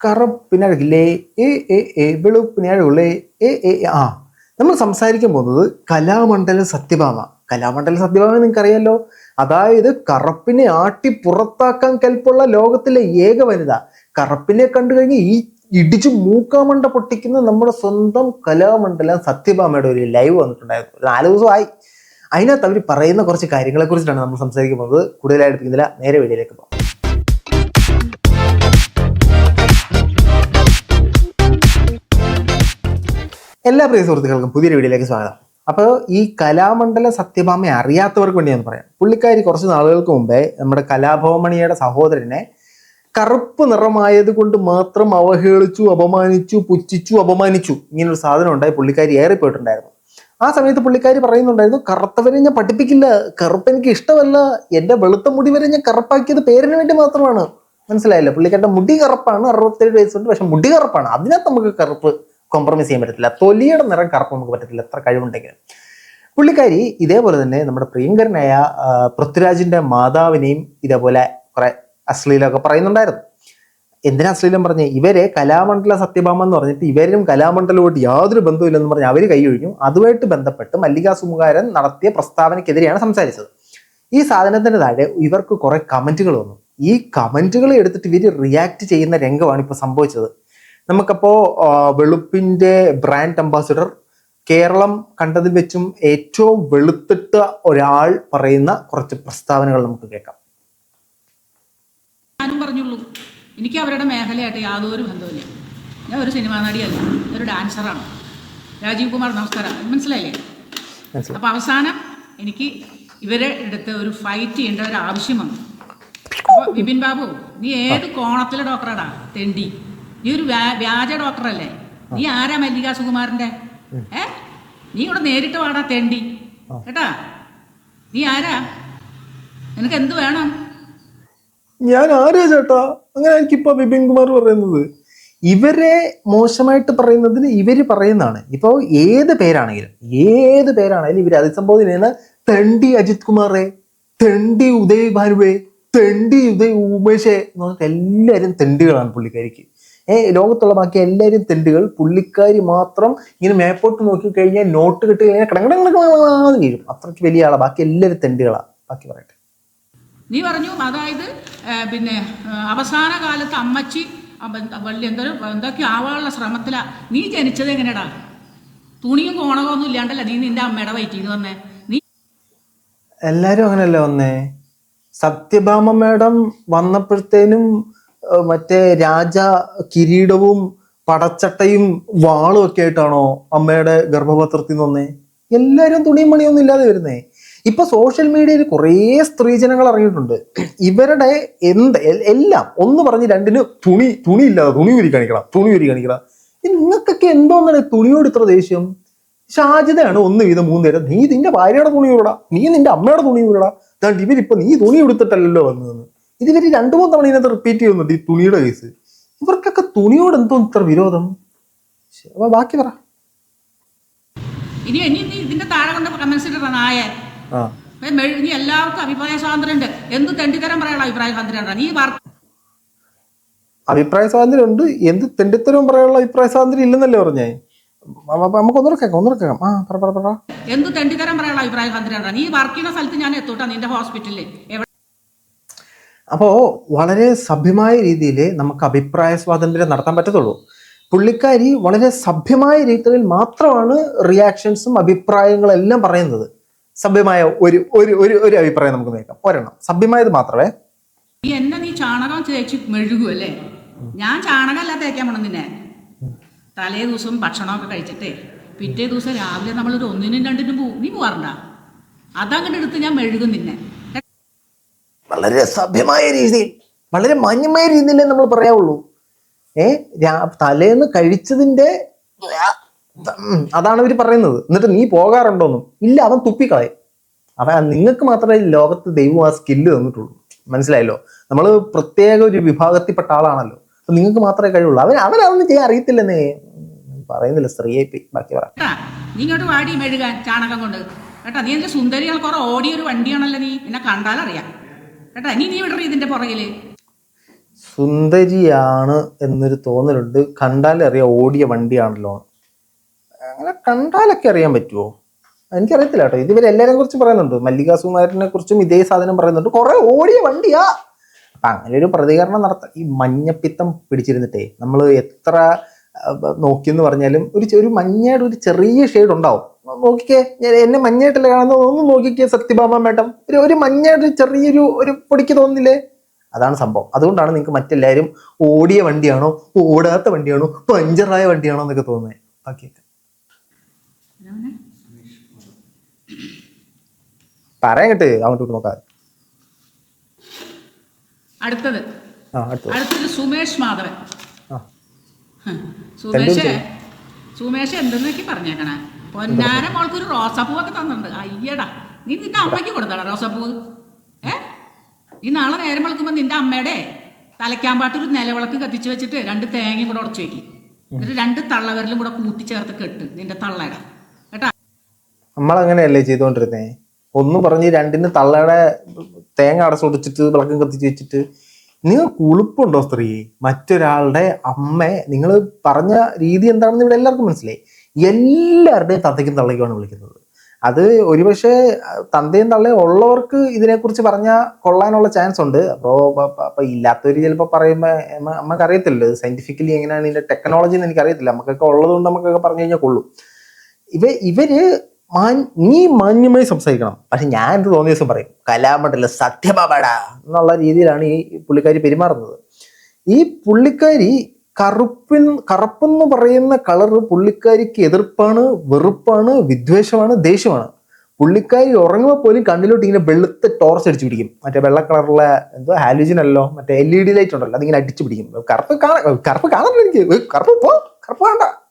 കറുപ്പിനഴകില്ലേ ഏ ഏ ഏ വെളുപ്പിനഴകുള്ളേ ഏ ഏ. ആ. നമ്മൾ സംസാരിക്കാൻ പോകുന്നത് കലാമണ്ഡലം സത്യഭാമ. കലാമണ്ഡലം സത്യഭാമ നിങ്ങൾക്ക് അറിയാലോ അതായത് കറുപ്പിനെ ആട്ടി പുറത്താക്കാൻ കൽപ്പുള്ള ലോകത്തിലെ ഏക വനിത. കറുപ്പിനെ കണ്ടു കഴിഞ്ഞ് ഈ ഇടിച്ച് മൂക്കാമണ്ട പൊട്ടിക്കുന്ന നമ്മുടെ സ്വന്തം കലാമണ്ഡലം സത്യഭാമയുടെ ഒരു ലൈവ് വന്നിട്ടുണ്ടായിരുന്നു. നാല് ദിവസമായി. അതിനകത്ത് അവർ പറയുന്ന കുറച്ച് കാര്യങ്ങളെ കുറിച്ചിട്ടാണ് നമ്മൾ സംസാരിക്കാൻ പോകുന്നത്. കൂടുതലായിട്ട് നേരെ വീഡിയോയിലേക്ക് പോകാം. എല്ലാ പ്രിയ സുഹൃത്തുക്കൾക്കും പുതിയൊരു വീഡിയോയിലേക്ക് സ്വാഗതം. അപ്പോൾ ഈ കലാമണ്ഡല സത്യഭാമയെ അറിയാത്തവർക്ക് വേണ്ടി ഞാൻ പറയാം. പുള്ളിക്കാരി കുറച്ച് നാളുകൾക്ക് മുമ്പേ നമ്മുടെ കലാഭവമണിയുടെ സഹോദരനെ കറുപ്പ് നിറമായത് കൊണ്ട് മാത്രം അവഹേളിച്ചു അപമാനിച്ചു പുച്ഛിച്ചു അപമാനിച്ചു ഇങ്ങനൊരു സാധനം ഉണ്ടായി പുള്ളിക്കാരി ഏറിപ്പോയിട്ടുണ്ടായിരുന്നു. ആ സമയത്ത് പുള്ളിക്കാരി പറയുന്നുണ്ടായിരുന്നു കറുത്തവരെ ഞാൻ പഠിപ്പിക്കില്ല കറുപ്പ് എനിക്ക് ഇഷ്ടമല്ല എന്റെ വെളുത്ത മുടി വരെ ഞാൻ കറുപ്പാക്കിയത് പേരിന് വേണ്ടി മാത്രമാണ്. മനസ്സിലായില്ല? പുള്ളിക്കാരുടെ മുടി കറുപ്പാണ് അറുപത്തേഴ് വയസ്സുണ്ട് പക്ഷെ മുടി കറുപ്പാണ്. അതിനകത്ത് നമുക്ക് കറുപ്പ് കോംപ്രമൈസ് ചെയ്യാൻ പറ്റത്തില്ല. തൊലിയുടെ നിറം കറുപ്പ് നമുക്ക് പറ്റത്തില്ല. എത്ര കഴിവുണ്ടെങ്കിലും. പുള്ളിക്കാരി ഇതേപോലെ തന്നെ നമ്മുടെ പ്രിയങ്കരനായ പൃഥ്വിരാജിന്റെ മാതാവിനെയും ഇതേപോലെ കുറെ അശ്ലീലമൊക്കെ പറയുന്നുണ്ടായിരുന്നു. എന്തിനാ അശ്ലീലം പറഞ്ഞ്? ഇവരെ കലാമണ്ഡല സത്യഭാമ എന്ന് പറഞ്ഞിട്ട് ഇവരും കലാമണ്ഡലവുമായിട്ട് യാതൊരു ബന്ധവുമില്ലെന്ന് പറഞ്ഞ് അവർ കൈയൊഴിഞ്ഞു അതുമായിട്ട് ബന്ധപ്പെട്ട് മല്ലിക സുമുഖാരൻ നടത്തിയ പ്രസ്താവനയ്ക്കെതിരെയാണ് സംസാരിച്ചത്. ഈ സാധനത്തിന്റെ താഴെ ഇവർക്ക് കുറെ കമന്റുകൾ വന്നു. ഈ കമന്റുകൾ എടുത്തിട്ട് ഇവർ റിയാക്ട് ചെയ്യുന്ന രംഗമാണ് ഇപ്പൊ സംഭവിച്ചത്. നമുക്കപ്പോ വെളുപ്പിന്റെ വെളുപ്പിന്റെ ബ്രാൻഡ് അംബാസിഡർ കേരളം കണ്ടതിൽ വെച്ചും ഏറ്റവും വെളുത്തിട്ട ഒരാൾ പറയുന്ന കുറച്ച് പ്രസ്താവനകൾ നമുക്ക് കേൾക്കാം. ഞാനും പറഞ്ഞുള്ളൂ. എനിക്ക് അവരുടെ മേഖലയായിട്ട് യാതൊരു ബന്ധവുമില്ല. ഞാൻ ഒരു സിനിമാ നടിയല്ല. ഒരു ഡാൻസറാണ് രാജീവ് കുമാർ നമസ്കാരം. മനസ്സിലായില്ലേ? അപ്പൊ അവസാനം എനിക്ക് ഇവരെ അടുത്ത് ഒരു ഫൈറ്റ് ചെയ്യേണ്ട ഒരു ആവശ്യം വന്നു. വിപിൻ ബാബു നീ ഏത് കോണത്തിലെ ഡോക്ടറാടാ തെണ്ടി. നീ ഒരു വ്യാ- വ്യാജ ഡോക്ടറല്ലേ? നീ ആരാ മല്ലിക സുകുമാറിന്റെ ഏ. നീ ഇവിടെ നേരിട്ട് വാടാ തേണ്ടി. കേട്ടാ? നീ ആരാ? നിനക്ക് എന്ത് വേണം? ഞാൻ ആരാ ചേട്ടാ? അങ്ങനെ എനിക്കിപ്പോ ബിപിൻ കുമാർ പറയുന്നത്. ഇവരെ മോശമായിട്ട് പറയുന്നതിന് ഇവർ പറയുന്നതാണ്. ഇപ്പോ ഏത് പേരാണെങ്കിലും ഏത് പേരാണെങ്കിലും ഇവർ അതിസംബോധന ചെയ്യുന്ന തെണ്ടി അജിത് കുമാറെ തെണ്ടി ഉദയ് ഭാനുവേ തെണ്ടി ഉദയ് ഉമേഷേ എന്ന് പറഞ്ഞിട്ട് എല്ലാവരും തെണ്ടികളാണ് പുള്ളിക്കാരിക്ക്. ലോകത്തുള്ള ബാക്കി എല്ലാവരും തെണ്ടുകൾ പുള്ളിക്കാരി മാത്രം ഇങ്ങനെ മേപ്പോട്ട് നോക്കി കഴിഞ്ഞാൽ നോട്ട് കിട്ടി കഴിഞ്ഞാൽ കിടങ്ങടങ്ങടങ്ങാന്ന് വീഴും. അത്രയ്ക്ക് വലിയ ആളാണ് ബാക്കി എല്ലാവരും തെണ്ടുകളാണ് ബാക്കി പറയട്ടെ. നീ പറഞ്ഞു അതായത് പിന്നെ അവസാന കാലത്ത് അമ്മച്ചി വള്ളി എന്തൊരു എന്തൊക്കെ ആവാനുള്ള ശ്രമത്തിലാ. നീ ജനിച്ചത് എങ്ങനെയാടാ തുണിയും കോണകവും ഒന്നും ഇല്ലാണ്ടല്ല നീ നിന്റെ അമ്മയുടെ വയറ്റിന്ന് വന്നേ? നീ എല്ലാരും അങ്ങനെയല്ല വന്നേ? സത്യഭാമ മേഡം വന്നപ്പോഴത്തേനും ഏഹ്, മറ്റേ രാജ കിരീടവും പടച്ചട്ടയും വാളും ഒക്കെ ആയിട്ടാണോ അമ്മയുടെ ഗർഭപത്രത്തിൽ നിന്ന്? വന്നേ എല്ലാരും തുണിയും മണിയൊന്നും ഇല്ലാതെ വരുന്നേ. ഇപ്പൊ സോഷ്യൽ മീഡിയയിൽ കുറേ സ്ത്രീജനങ്ങൾ ഇറങ്ങിയിട്ടുണ്ട്. ഇവരുടെ എന്ത് എല്ലാം ഒന്ന് പറഞ്ഞ് രണ്ടിന് തുണി തുണി ഇല്ലാതെ തുണി ഉരി കാണിക്കണം തുണി ഉരി കാണിക്കണം. നിങ്ങൾക്കൊക്കെ എന്തോന്നാണ് തുണിയോട് ഇത്ര ദേഷ്യം? ഷാജിതയാണ് ഒന്ന് വീതം മൂന്ന് നേരം നീ നിന്റെ ഭാര്യയുടെ തുണി ഉരുടാ നീ നിന്റെ അമ്മയുടെ തുണി ഉരുടാ ഇവരിപ്പോ നീ തുണി എടുത്തിട്ടല്ലല്ലോ വന്നതെന്ന്. ഇത് ഇവർ രണ്ടു മൂന്ന് തവണ ഇതിനകത്ത് റിപ്പീറ്റ് ചെയ്യുന്നുണ്ട് ഈ തുണിയുടെ കേസ് ഇവർക്കൊക്കെ തുണിയോട് എന്തോ ഇത്ര വിരോധം? അപ്പൊ ബാക്കി പറ. ഇനി ഇനി നീ ഇതിന്റെ താഴെ കൊണ്ട് നായ ആ. എല്ലാവർക്കും അഭിപ്രായ സ്വാതന്ത്ര്യം ഉണ്ട് എന്ത് തെണ്ടിത്തരം പറയാനുള്ള അഭിപ്രായ സ്വാതന്ത്ര്യം? നീ അഭിപ്രായ സ്വാതന്ത്ര്യം ഉണ്ട് എന്ത് തെണ്ടിത്തരവും പറയാനുള്ള അഭിപ്രായ സ്വാതന്ത്ര്യം ഇല്ലെന്നല്ലേ പറഞ്ഞേ? നമുക്ക് ഒന്നു കേൾക്കാം ഒന്നു കേൾക്കാം. ആ പറ പറ എന്ത് തെണ്ടിത്തരം പറയാനുള്ള അഭിപ്രായ സ്വാതന്ത്ര്യം? നീ വർക്ക് ചെയ്യുന്ന സ്ഥലത്ത് ഞാൻ എത്തൂട്ടാ നിന്റെ ഹോസ്പിറ്റലിൽ അപ്പോൾ വളരെ സഭ്യമായ രീതിയിൽ നമുക്ക് അഭിപ്രായ സ്വാതന്ത്ര്യം നടത്താൻ പറ്റത്തുള്ളൂ. പുള്ളിക്കാരി വളരെ സഭ്യമായ രീതിയിൽ മാത്രമാണ് റിയാക്ഷൻസും അഭിപ്രായങ്ങളും എല്ലാം പറയുന്നത്. സഭ്യമായ ഒരു ഒരു ഒരു ഒരു അഭിപ്രായം നമുക്ക് നോക്കാം ഒരെണ്ണം. സഭ്യമായത് മാത്രമേ എന്നെ നീ ചാണകം തേച്ച് മെഴുകുമല്ലേ ഞാൻ ചാണകമല്ല തേക്കാൻ പോണം നിന്നെ. തലേ ദിവസം ഭക്ഷണമൊക്കെ കഴിച്ചിട്ടേ പിറ്റേ ദിവസം രാവിലെ നമ്മളൊരു ഒന്നിനും രണ്ടിനും പോവും നീ പോവാറുണ്ടാ? അതങ്ങോട്ട് എടുത്ത് ഞാൻ മെഴുകും നിന്നെ. വളരെ സഭ്യമായ രീതിയിൽ വളരെ മാന്യമായ രീതിയിലേ നമ്മൾ പറയാവുള്ളൂ. ഏ തലേന്ന് കഴിച്ചതിന്റെ അതാണ് ഇവർ പറയുന്നത്. എന്നിട്ട് നീ പോകാറുണ്ടോന്നും. ഇല്ല അവൻ തുപ്പിക്കളയും. അവൻ നിങ്ങൾക്ക് മാത്രമേ ലോകത്ത് ദൈവം ആ സ്കില്ല് തന്നിട്ടുള്ളൂ. മനസ്സിലായല്ലോ? നമ്മൾ പ്രത്യേക ഒരു വിഭാഗത്തിൽപ്പെട്ട ആളാണല്ലോ. അപ്പൊ നിങ്ങൾക്ക് മാത്രമേ കഴിവുള്ളൂ. അവൻ അവൻ അതൊന്നും ചെയ്യാൻ അറിയത്തില്ലെന്നേ. പറയുന്നില്ല സ്ത്രീയെ ബാക്കി പറ. നീ വാടി മെഴുകാൻ ചാണകം കൊണ്ട്. കേട്ടോ നീ എന്റെ സുന്ദരികൾ കുറെ ഓടിയ ഒരു വണ്ടിയാണല്ലോ നീ. എന്നെ കണ്ടാലറിയാം. കേട്ടാ ഇനി നീ വിടറി ഇതിന്റെ പുറകിൽ. സുന്ദരിയാണ് എന്നൊരു തോന്നലുണ്ട്. കണ്ടാലറിയാം ഓടിയ വണ്ടിയാണല്ലോ. അങ്ങനെ കണ്ടാലൊക്കെ അറിയാൻ പറ്റുമോ എനിക്കറിയത്തില്ല കേട്ടോ. ഇതുവരെ എല്ലാവരെയും കുറിച്ച് പറയുന്നുണ്ട്. മല്ലിക സുകുമാരനെ കുറിച്ചും ഇതേ സാധനം പറയുന്നുണ്ട്. കുറെ ഓടിയ വണ്ടിയാ. അപ്പൊ അങ്ങനെ ഒരു പ്രതികരണം നടത്ത. ഈ മഞ്ഞപ്പിത്തം പിടിച്ചിരുന്നിട്ടേ നമ്മൾ എത്ര അഹ്, നോക്കിയെന്ന് പറഞ്ഞാലും ഒരു ഒരു മഞ്ഞയുടെ ഒരു ചെറിയ ഷെയ്ഡ് ഉണ്ടാവും. നോക്കിക്കേ ഞാൻ എന്നെ മഞ്ഞയായിട്ടല്ല കാണുന്നത്? ഒന്ന് നോക്കിക്കേ സത്യഭാമ മേഡം. ഒരു ഒരു മഞ്ഞയുടെ ഒരു ചെറിയൊരു ഒരു പൊടിക്ക് തോന്നില്ലേ അതാണ് സംഭവം. അതുകൊണ്ടാണ് നിങ്ങൾക്ക് മറ്റെല്ലാവരും ഓടിയ വണ്ടിയാണോ ഓടാത്ത വണ്ടിയാണോ പഞ്ചറായ വണ്ടിയാണോ എന്നൊക്കെ തോന്നുന്നത് ബാക്കിയൊക്കെ പറയാൻ കേട്ട് അങ്ങോട്ട് നോക്കാം. അടുത്തത്. അടുത്തത് സുമേഷ് മാധവൻ. സുമേഷ്? സുമേഷ് എന്തെന്നൊക്കെ പറഞ്ഞേക്കണേ? പൊന്നാര മോൾക്കൊരു റോസാപ്പൂവൊക്കെ തന്നിട്ടുണ്ട്. അയ്യടാ നീ നിന്റെ അമ്മയ്ക്ക് കൊടുത്തടാ റോസാപ്പൂ ഏ? നീ നാളെ നേരം വെളുക്കുമ്പോൾ നിന്റെ അമ്മയുടെ തലയ്ക്കാമ്പാട്ടൊരു നിലവിളക്ക് കത്തിച്ച് വെച്ചിട്ട് രണ്ട് തേങ്ങയും കൂടെ ഉടച്ചു വെക്കും. എന്നിട്ട് രണ്ട് തള്ളവരലും കൂടെ കൂട്ടിച്ചേർത്ത് കെട്ട് നിന്റെ തള്ളയുടെ. കേട്ടാ? നമ്മളങ്ങനെയല്ലേ ചെയ്തുകൊണ്ടിരുന്നേ ഒന്ന് പറഞ്ഞ് രണ്ടിന് തള്ളയുടെ തേങ്ങ അടച്ചുടിച്ചിട്ട് വിളക്കം കത്തിച്ച് വെച്ചിട്ട് നിങ്ങൾ കുളിപ്പുണ്ടോ സ്ത്രീ? മറ്റൊരാളുടെ അമ്മ നിങ്ങൾ പറഞ്ഞ രീതി എന്താണെന്ന് ഇവിടെ എല്ലാവർക്കും മനസ്സിലായി. എല്ലാവരുടെയും തത്തയ്ക്കും തള്ളയ്ക്കുമാണ് വിളിക്കുന്നത്. അത് ഒരുപക്ഷെ തന്തയും തള്ളയും ഉള്ളവർക്ക് ഇതിനെക്കുറിച്ച് പറഞ്ഞാൽ കൊള്ളാനുള്ള ചാൻസ് ഉണ്ട്. അപ്പോൾ അപ്പം ഇല്ലാത്തവർ ചിലപ്പോൾ പറയുമ്പോൾ നമുക്ക് അറിയത്തില്ല സയന്റിഫിക്കലി എങ്ങനെയാണ് ഇതിന്റെ ടെക്നോളജി എന്ന് എനിക്ക് അറിയത്തില്ല നമുക്കൊക്കെ ഉള്ളതുകൊണ്ട് നമുക്കൊക്കെ പറഞ്ഞു കഴിഞ്ഞാൽ കൊള്ളും. ഇവ ഇവർ മാൻ- നീ മാന്യമായി സംസാരിക്കണം. പക്ഷെ ഞാൻ എന്ത് തോന്നിയ ദിവസം പറയും കലാമണ്ഡല സത്യഭാമടാ എന്നുള്ള രീതിയിലാണ് ഈ പുള്ളിക്കാരി പെരുമാറുന്നത്. ഈ പുള്ളിക്കാരി കറുപ്പിൻ കറുപ്പെന്ന് പറയുന്ന കളർ പുള്ളിക്കാരിക്ക് എതിർപ്പാണ് വെറുപ്പാണ് വിദ്വേഷമാണ് ദേഷ്യമാണ്. പുള്ളിക്കാരി ഉറങ്ങുമ്പോൾ പോലും കണ്ണിലോട്ട് ഇങ്ങനെ വെളുത്ത ടോർച്ച് അടിച്ചു പിടിക്കും. മറ്റേ വെള്ള കളറുള്ള എന്തോ ഹാലിജിൻ അല്ലോ മറ്റേ എൽ ഇ ഡി ലൈറ്റ് ഉണ്ടല്ലോ അതിങ്ങനെ അടിച്ചു പിടിക്കും. കറുപ്പ് കാണാൻ കറുപ്പ് കാണാൻ എനിക്ക്. കറുപ്പ് പോ കറുപ്പ് വേണ്ട.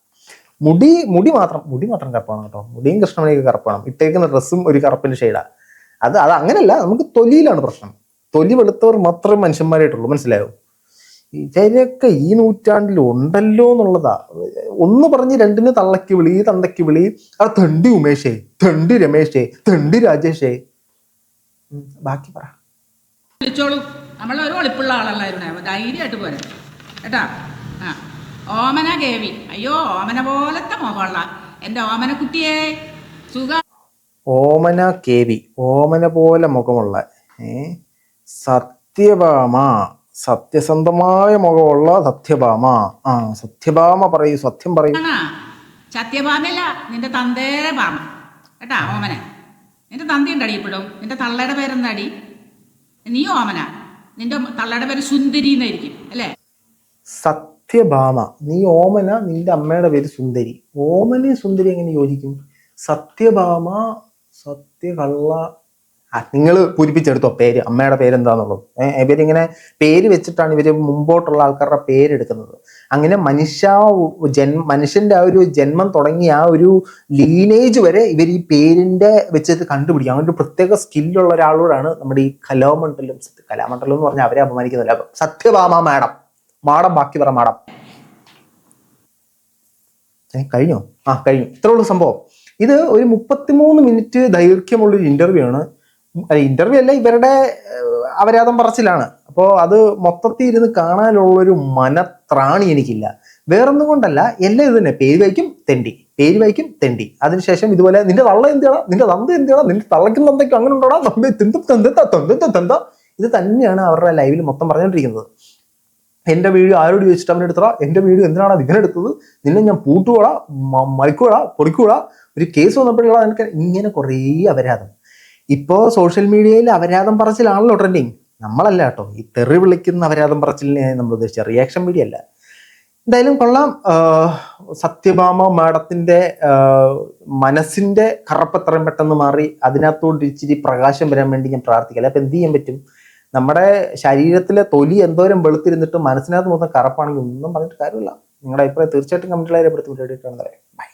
മുടി മുടി മാത്രം മുടി മാത്രം കറുപ്പാണ് കേട്ടോ. മുടിയും കൃഷ്ണമണിയൊക്കെ കറുപ്പാണ്. ഇട്ടേക്കുന്ന ഡ്രസ്സും ഒരു കറുപ്പിന്റെ ഷെയ്ഡാ അത് അത് അങ്ങനെയല്ല നമുക്ക് തൊലിയിലാണ് പ്രശ്നം. തൊലി വെളുത്തവർ മാത്രമേ മനുഷ്യന്മാരായിട്ടുള്ളൂ മനസ്സിലായോ? ഇവരൊക്കെ ഈ നൂറ്റാണ്ടിൽ ഉണ്ടല്ലോ എന്നുള്ളതാ. ഒന്ന് പറഞ്ഞ് രണ്ടിന് തള്ളക്ക് വിളി തന്തയ്ക്ക് വിളി. ആ തണ്ടി ഉമേഷേ തണ്ടി രമേശേ തണ്ടി രാജേഷേ. ബാക്കി പറ. വിളിച്ചോളൂ. നമ്മളൊരു ഒളിപ്പുള്ള ആളല്ലായിരുന്നു ധൈര്യമായിട്ട് പോരാ. കേട്ടാ? ആ. ഓമന കേവി അയ്യോ ഓമന പോലത്തെ മുഖമുള്ള എന്റെ ഓമന കുട്ടിയെ സുഖ ഓമന കേവി ഓമന പോലെ മുഖമുള്ള ഏ? സത്യഭാമ സത്യസന്ധമായ മുഖമുള്ള സത്യഭാമ. ആ സത്യഭാമ പറയൂ സത്യം പറയൂ. സത്യഭാമല്ല നിന്റെ തന്തേരെ ഭാമ. കേട്ടാ ഓമന? നിന്റെ തന്തി ഉണ്ടടി ഇപ്പോഴും? നിന്റെ തള്ളയുടെ പേരെന്താടി? നീ ഓമന. നിന്റെ തള്ളയുടെ പേര് സുന്ദരി എന്നായിരിക്കും അല്ലേ? സത്യഭാമ. നീ ഓമന നിന്റെ അമ്മയുടെ പേര് സുന്ദരി. ഓമനയും സുന്ദരി എങ്ങനെ യോജിക്കും? സത്യഭാമ സത്യകള്ള. നിങ്ങൾ പൂരിപ്പിച്ചെടുത്തോ പേര്. അമ്മയുടെ പേരെന്താന്നുള്ളത്? ഇവരിങ്ങനെ പേര് വെച്ചിട്ടാണ് ഇവർ മുമ്പോട്ടുള്ള ആൾക്കാരുടെ പേരെടുക്കുന്നത്. അങ്ങനെ മനുഷ്യ ജന്മ മനുഷ്യന്റെ ആ ഒരു ജന്മം തുടങ്ങിയ ആ ഒരു ലീനേജ് വരെ ഇവർ ഈ പേരിന്റെ വെച്ചിട്ട് കണ്ടുപിടിക്കും. അങ്ങനെ ഒരു പ്രത്യേക സ്കില്ലുള്ള ഒരാളോടാണ് നമ്മുടെ ഈ കലാമണ്ഡലം കലാമണ്ഡലം എന്ന് പറഞ്ഞാൽ അവരെ അപമാനിക്കുന്നില്ല സത്യഭാമ മാഡം. മാഡം ബാക്കി പറ മാഡം ഏ കഴിഞ്ഞോ? ആ കഴിഞ്ഞു. ഇത്രേ ഉള്ളൂ സംഭവം. ഇത് ഒരു മുപ്പത്തിമൂന്ന് മിനിറ്റ് ദൈർഘ്യമുള്ളൊരു ഇന്റർവ്യൂ ആണ്. ഇന്റർവ്യൂ അല്ല ഇവരുടെ അവരാധം പറച്ചിലാണ്. അപ്പോൾ അത് മൊത്തത്തിൽ ഇരുന്ന് കാണാനുള്ളൊരു മനത്രാണി എനിക്കില്ല. വേറൊന്നും കൊണ്ടല്ല എല്ലാം ഇത് തന്നെ. പേര് വയ്ക്കും തെണ്ടി. പേര് വയ്ക്കും തെണ്ടി. അതിനുശേഷം ഇതുപോലെ നിന്റെ തള്ള എന്തിയാടാ നിന്റെ തന്ത എന്തിയാടാ നിന്റെ തള്ളയ്ക്കും തന്തയ്ക്കും അങ്ങനെ ഉണ്ടോടാ തന്ത തന്ത തന്ത ഇത് തന്നെയാണ് അവരുടെ ലൈവിൽ മൊത്തം പറഞ്ഞുകൊണ്ടിരിക്കുന്നത് എന്റെ വീഡിയോ ആരോട് ചോദിച്ചിട്ട് അവൻ എടുത്തടാ എന്റെ വീഡിയോ എന്തിനാണ് എടുത്തത്? നിന്നെ ഞാൻ പൂട്ടുകൂടാ മറിക്കൂടാ പൊറിക്കൂടാ ഒരു കേസ് വന്നപ്പോഴുള്ള എനിക്ക് ഇങ്ങനെ കുറേ അപരാധം. ഇപ്പോ സോഷ്യൽ മീഡിയയിൽ അപരാധം പറച്ചിലാണല്ലോ ട്രെൻഡിങ് നമ്മളല്ല കേട്ടോ. ഈ തെറി വിളിക്കുന്ന അപരാധം പറച്ചിലിനെ നമ്മൾ ഉദ്ദേശിച്ച റിയാക്ഷൻ മീഡിയ അല്ല. എന്തായാലും കൊള്ളാം. സത്യഭാമ മാഡത്തിന്റെ മനസ്സിന്റെ മനസ്സിന്റെ കറപ്പ് എത്രയും പെട്ടെന്ന് മാറി അതിനകത്തോട്ട് ഇച്ചിരി പ്രകാശം വരാൻ വേണ്ടി ഞാൻ പ്രാർത്ഥിക്കല അപ്പൊ എന്ത് ചെയ്യാൻ പറ്റും? നമ്മുടെ ശരീരത്തിലെ തൊലി എന്തോരം വെളുത്തിരുന്നിട്ട് മനസ്സിനകത്ത് മൊത്തം കറപ്പാണെങ്കിൽ ഒന്നും പറഞ്ഞിട്ട് കാര്യമില്ല. നിങ്ങളുടെ അഭിപ്രായം തീർച്ചയായിട്ടും കമ്മിറ്റിലായി രേഖപ്പെടുത്തി വിട്ടിട്ടാണ് പറയാം ബൈ.